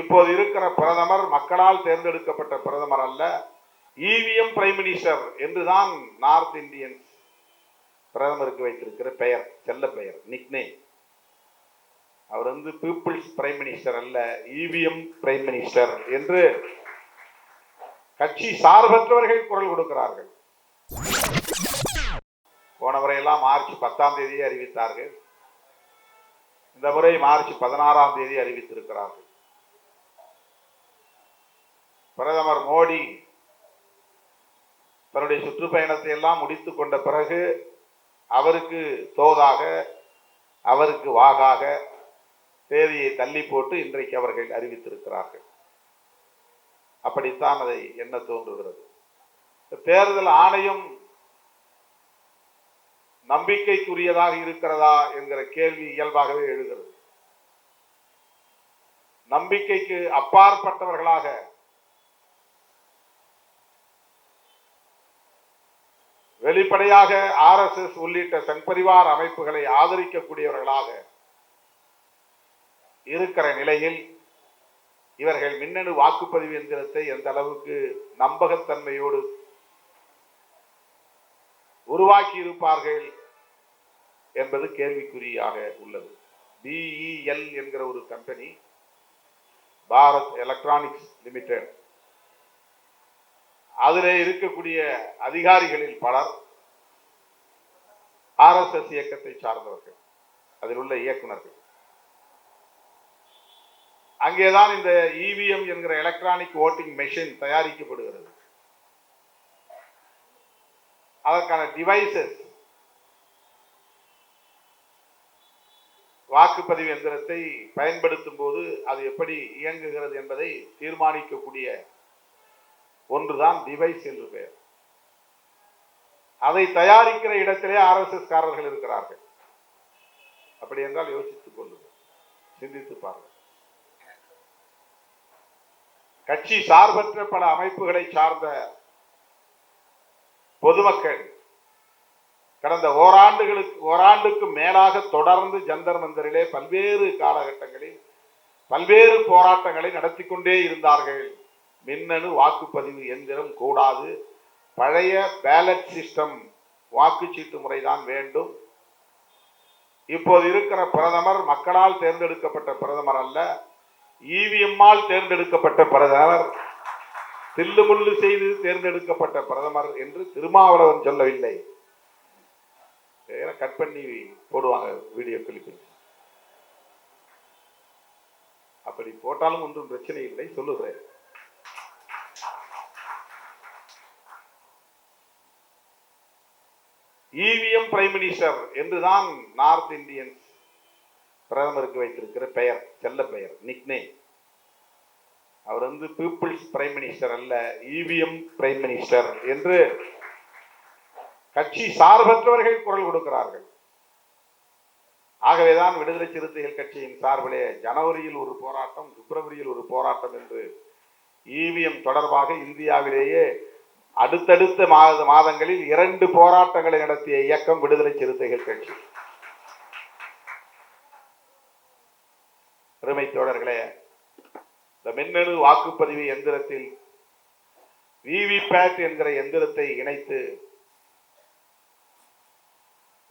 இப்போது இருக்கிற பிரதமர் மக்களால் தேர்ந்தெடுக்கப்பட்ட பிரதமர் அல்ல இவிஎம் பிரைம் மினிஸ்டர் என்றுதான் நார்த் இந்தியன்ஸ் பிரதமருக்கு வைத்திருக்கிற பெயர் செல்ல பெயர் நிக்னேம் அவர் வந்து பீப்புள்ஸ் பிரைம் மினிஸ்டர் அல்ல இவிஎம் பிரைம் மினிஸ்டர் என்று கட்சி சார்பற்றவர்கள் குரல் கொடுக்கிறார்கள். போன முறையெல்லாம் மார்ச் பத்தாம் தேதி அறிவித்தார்கள். இந்த முறை மார்ச் பதினாறாம் தேதி அறிவித்திருக்கிறார்கள். பிரதமர் மோடி தன்னுடைய சுற்றுப்பயணத்தை எல்லாம் முடித்து கொண்ட பிறகு அவருக்கு தோதாக அவருக்கு வாகாக தேதியை தள்ளி போட்டு இன்றைக்கு அவர்கள் அறிவித்திருக்கிறார்கள். அப்படித்தான் அதை என்ன தோன்றுகிறது. தேர்தல் ஆணையம் நம்பிக்கைக்குரியதாக இருக்கிறதா என்கிற கேள்வி இயல்பாகவே எழுகிறது. நம்பிக்கைக்கு அப்பாற்பட்டவர்களாக வெளிப்படையாக ஆர்எஸ்எஸ் உள்ளிட்ட சங்பரிவார் அமைப்புகளை ஆதரிக்கக்கூடியவர்களாக இருக்கிற நிலையில் இவர்கள் மின்னணு வாக்குப்பதிவு எந்திரத்தை எந்த அளவுக்கு நம்பகத்தன்மையோடு உருவாக்கி இருப்பார்கள் என்பது கேள்விக்குறியாக உள்ளது. பிஇஎல் என்கிற ஒரு கம்பெனி பாரத் எலக்ட்ரானிக்ஸ் லிமிடெட் அதிலே இருக்கக்கூடிய அதிகாரிகளில் பலர் ஆர்எஸ்எஸ் இயக்கத்தை சார்ந்தவர்கள். அதில் உள்ள இயக்குநர்கள். அங்கேதான் இந்த இவிஎம் என்கிற எலக்ட்ரானிக் ஓட்டிங் மெஷின் தயாரிக்கப்படுகிறது. அதற்கான டிவைசஸ் வாக்குப்பதிவு எந்திரத்தை பயன்படுத்தும் போது அது எப்படி இயங்குகிறது என்பதை தீர்மானிக்கக்கூடிய ஒன்றுதான் டிவைஸ் என்று பெயர். அதை தயாரிக்கிற இடத்திலே ஆர்எஸ்எஸ் காரர்கள் இருக்கிறார்கள். அப்படி என்றால் யோசித்துக் கொள்ளுங்கள். சிந்தித்து பாருங்கள். கட்சி சார்பற்ற பல அமைப்புகளை சார்ந்த பொதுமக்கள் கடந்த ஓராண்டுகளுக்கு ஓராண்டுக்கு மேலாக தொடர்ந்து ஜந்தர் மந்தரிலே பல்வேறு காலகட்டங்களில் பல்வேறு போராட்டங்களை நடத்தி கொண்டே இருந்தார்கள். மின்னணு வாக்குப்பதிவு எந்திரம் கூடாது. பழைய பேலட் சிஸ்டம் வாக்குச்சீட்டு முறைதான் வேண்டும். இப்போது இருக்கிற பிரதமர் மக்களால் தேர்ந்தெடுக்கப்பட்ட பிரதமர் அல்ல இவிஎம்மால் தேர்ந்தெடுக்கப்பட்ட பிரதமர் தில்லுமுள்ளு செய்து தேர்ந்தெடுக்கப்பட்ட பிரதமர் என்று திருமாவளவன் சொல்லவில்லை. கட் பண்ணி போடுவாங்க வீடியோ கிளிப்பிங் அப்படி போட்டாலும் ஒன்றும் பிரச்சனை இல்லை சொல்லுகிறேன். இவிஎம் பிரைம் மினிஸ்டர் என்றுதான் நார்த் இந்தியன்ஸ் பிரதமருக்கு வைத்திருக்கிற பெயர் செல்ல பெயர் நிக்னேம் அவர் வந்து பீப்புள்ஸ் பிரைம் மினிஸ்டர் அல்ல இவிஎம் பிரைம் மினிஸ்டர் என்று கட்சி சார்பற்றவர்கள் குரல் கொடுக்கிறார்கள். ஆகவேதான் விடுதலை சிறுத்தைகள் கட்சியின் சார்பிலே ஜனவரியில் ஒரு போராட்டம் பிப்ரவரியில் ஒரு போராட்டம் என்று இவிஎம் தொடர்பாக இந்தியாவிலேயே அடுத்தடுத்த மாத மாதங்களில் இரண்டு போராட்டங்களை நடத்திய இயக்கம் விடுதலை சிறுத்தைகள் கட்சி. அருமை தோழர்களே இந்த மின்னணு வாக்குப்பதிவு எந்திரத்தில் விவிபேட் என்கிற எந்திரத்தை இணைத்து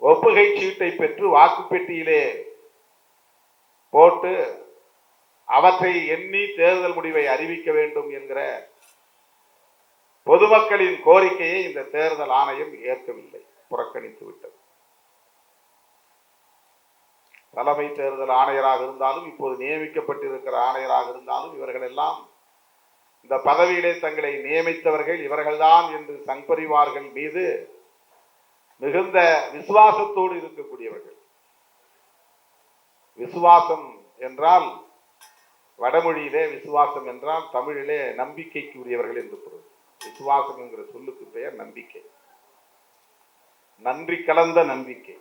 ஒப்புகை சீட்டை பெற்று வாக்குப்பெட்டியிலே போட்டு அவற்றை எண்ணி தேர்தல் முடிவை அறிவிக்க வேண்டும் என்கிற பொதுமக்களின் கோரிக்கையை இந்த தேர்தல் ஆணையம் ஏற்கவில்லை புறக்கணித்து விட்டது. தலைமை தேர்தல் ஆணையராக இருந்தாலும் இப்போது நியமிக்கப்பட்டிருக்கிற ஆணையராக இருந்தாலும் இவர்கள் எல்லாம் இந்த பதவியிலே தங்களை நியமித்தவர்கள் இவர்கள்தான் என்று சங்பரிவார்கள் மீது மிகுந்த விசுவாசத்தோடு இருக்கக்கூடியவர்கள். விசுவாசம் என்றால் வடமொழியிலே விசுவாசம் என்றால் தமிழிலே நம்பிக்கைக்குரியவர்கள் என்று பொருள். விசுவாசம்ங்கிற சொல்லுக்கு பெயர் நம்பிக்கை. நன்றி கலந்த நம்பிக்கை.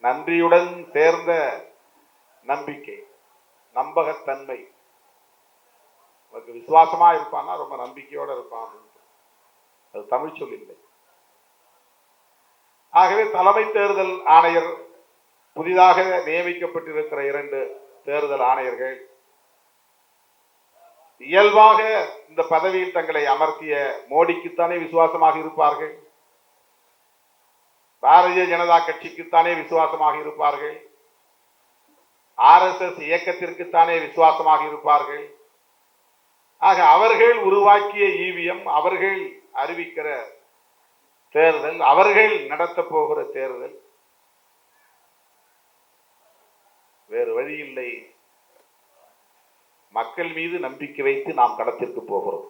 நன்றியுடன் சேர்ந்த நம்பிக்கை. நம்பகத்தன்மை. உனக்கு விசுவாசமா இருப்பான்னா ரொம்ப நம்பிக்கையோட இருப்பான் அது தமிழ் சொல் இல்லை. ஆகவே தலைமை தேர்தல் ஆணையர் புதிதாக நியமிக்கப்பட்டிருக்கிற இரண்டு தேர்தல் ஆணையர்கள் இயல்பாக இந்த பதவியில் தங்களை அமர்த்திய மோடிக்குத்தானே விசுவாசமாக இருப்பார்கள்? பாரதிய ஜனதா கட்சிக்குத்தானே விசுவாசமாக இருப்பார்கள்? ஆர்எஸ்எஸ் இயக்கத்திற்குத்தானே விசுவாசமாக இருப்பார்கள்? ஆக அவர்கள் உருவாக்கிய ஈவிஎம் அவர்கள் அறிவிக்கிற தேர்தல் அவர்கள் நடத்த போகிற தேர்தல் வேறு வழி இல்லை. மக்கள் மீது நம்பிக்கை வைத்து நாம் களத்திற்கு போகிறோம்.